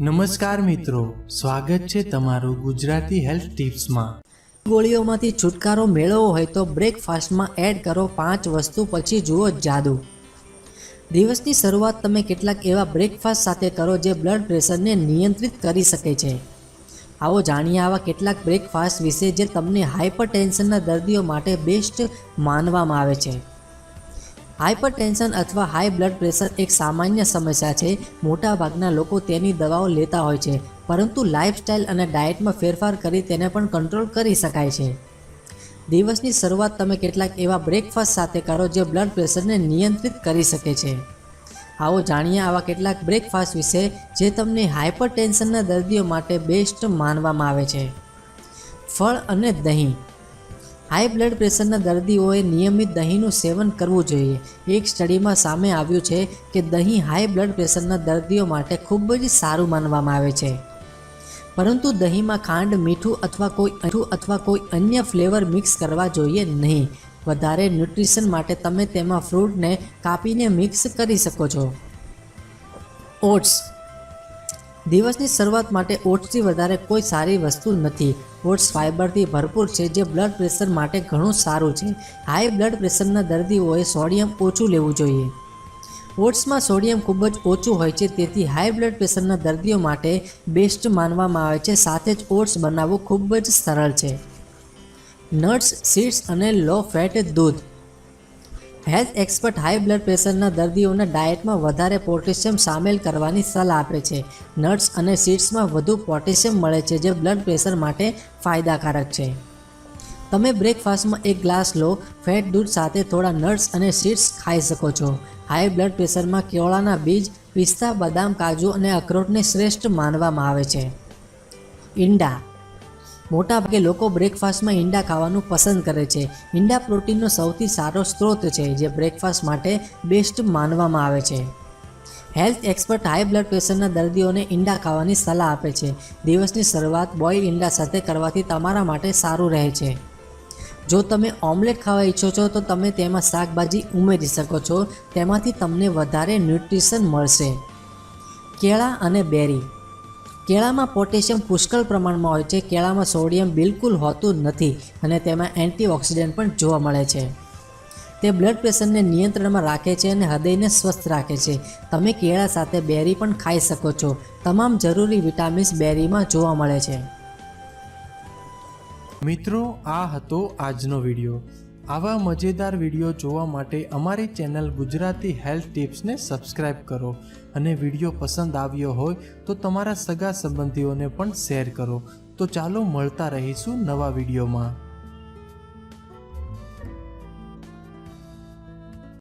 નમસ્કાર મિત્રો, સ્વાગત છે તમારું ગુજરાતી હેલ્થ ટિપ્સમાં. ગોળીઓમાંથી છુટકારો મેળવવો હોય તો બ્રેકફાસ્ટમાં એડ કરો પાંચ વસ્તુ પછી જુઓ જાદુ. દિવસની શરૂઆત તમે કેટલાક એવા બ્રેકફાસ્ટ સાથે કરો જે બ્લડ પ્રેશરને નિયંત્રિત કરી શકે છે. આવો જાણીએ આવા કેટલાક બ્રેકફાસ્ટ વિશે જે તમને હાઇપરટેન્શનના દર્દીઓ માટે બેસ્ટ માનવામાં આવે છે. હાઇપરટેન્શન અથવા હાઈ બ્લડ પ્રેશર એક સામાન્ય સમસ્યા છે. મોટાભાગના લોકો તેની દવાઓ લેતા હોય છે, પરંતુ લાઇફસ્ટાઇલ અને ડાયટમાં ફેરફાર કરી તેને પણ કંટ્રોલ કરી શકાય છે. દિવસની શરૂઆત તમે કેટલાક એવા બ્રેકફાસ્ટ સાથે કરો જે બ્લડ પ્રેશરને નિયંત્રિત કરી શકે છે. આવો જાણીએ આવા કેટલાક બ્રેકફાસ્ટ વિશે જે તમને હાઇપરટેન્શનના દર્દીઓ માટે બેસ્ટ માનવામાં આવે છે. ફળ અને દહીં. હાઈ બ્લડ પ્રેશરના દર્દીઓએ નિયમિત દહીંનું સેવન કરવું જોઈએ. એક સ્ટડીમાં સામે આવ્યું છે કે દહીં હાઈ બ્લડ પ્રેશરના દર્દીઓ માટે ખૂબ જ સારું માનવામાં આવે છે. પરંતુ દહીંમાં ખાંડ, મીઠું અથવા કોઈ મીઠું અથવા કોઈ અન્ય ફ્લેવર મિક્સ કરવા જોઈએ નહીં. વધારે ન્યુટ્રિશન માટે તમે તેમાં ફ્રૂટને કાપીને મિક્સ કરી શકો છો. ઓટ્સ દિવસની શરૂઆત માટે ઓટ્સથી વધારે કોઈ સારી વસ્તુ નથી. ઓટ્સ ફાઇબરથી ભરપૂર છે, જે બ્લડ પ્રેશર માટે ઘણું સારું છે. હાઈ બ્લડ પ્રેશરના દર્દીઓએ સોડિયમ ઓછું લેવું જોઈએ. ઓટ્સમાં સોડિયમ ખૂબ જ ઓછું હોય છે, તેથી હાઈ બ્લડ પ્રેશરના દર્દીઓ માટે બેસ્ટ માનવામાં આવે છે. સાથે જ ઓટ્સ બનાવવું ખૂબ જ સરળ છે. નટ્સ, સીડ્સ અને લો ફેટ દૂધ. હેલ્થ એક્સપર્ટ હાઈ બ્લડ પ્રેશરના દર્દીઓના ડાયટમાં વધારે પોટેશિયમ સામેલ કરવાની સલાહ આપે છે. નટ્સ અને સીડ્સમાં વધુ પોટેશિયમ મળે છે, જે બ્લડ પ્રેશર માટે ફાયદાકારક છે. તમે બ્રેકફાસ્ટમાં એક ગ્લાસ લો ફેટ દૂધ સાથે થોડા નટ્સ અને સીડ્સ ખાઈ શકો છો. હાઈ બ્લડ પ્રેશરમાં કેળાના બીજ, પિસ્તા, બદામ, કાજુ અને અખરોટને શ્રેષ્ઠ માનવામાં આવે છે. ઈંડા મોટાભાગે લોકો બ્રેકફાસ્ટમાં ઈંડા ખાવાનું પસંદ કરે છે. ઈંડા પ્રોટીનનો સૌથી સારો સ્ત્રોત છે, જે બ્રેકફાસ્ટ માટે બેસ્ટ માનવામાં આવે છે. હેલ્થ એક્સપર્ટ હાઈ બ્લડ પ્રેશરના દર્દીઓને ઈંડા ખાવાની સલાહ આપે છે. દિવસની શરૂઆત બોઇલ ઈંડા સાથે કરવાથી તમારા માટે સારું રહે છે. જો તમે ઓમલેટ ખાવા ઈચ્છો છો, તો તમે તેમાં શાકભાજી ઉમેરી શકો છો. તેમાંથી તમને વધારે ન્યુટ્રિશન મળશે. કેળા અને બેરી. કેળામાં પોટેશિયમ પુષ્કળ પ્રમાણમાં હોય છે. કેળામાં સોડિયમ બિલકુલ હોતું નથી અને તેમાં એન્ટીઓક્સિડન્ટ પણ જોવા મળે છે. તે બ્લડ પ્રેશરને નિયંત્રણમાં રાખે છે અને હૃદયને સ્વસ્થ રાખે છે. તમે કેળા સાથે બેરી પણ ખાઈ શકો છો. તમામ જરૂરી વિટામિન્સ બેરીમાં જોવા મળે છે. મિત્રો, આ હતો આજનો વીડિયો. આવા મજેદાર વીડિયો જોવા માટે અમારી ચેનલ ગુજરાતી હેલ્થ ટિપ્સને સબસ્ક્રાઇબ કરો અને વીડિયો પસંદ આવ્યો હોય તો તમારા સગા સંબંધીઓને પણ શેર કરો. તો ચાલો મળતા રહીશું નવા વિડીયોમાં.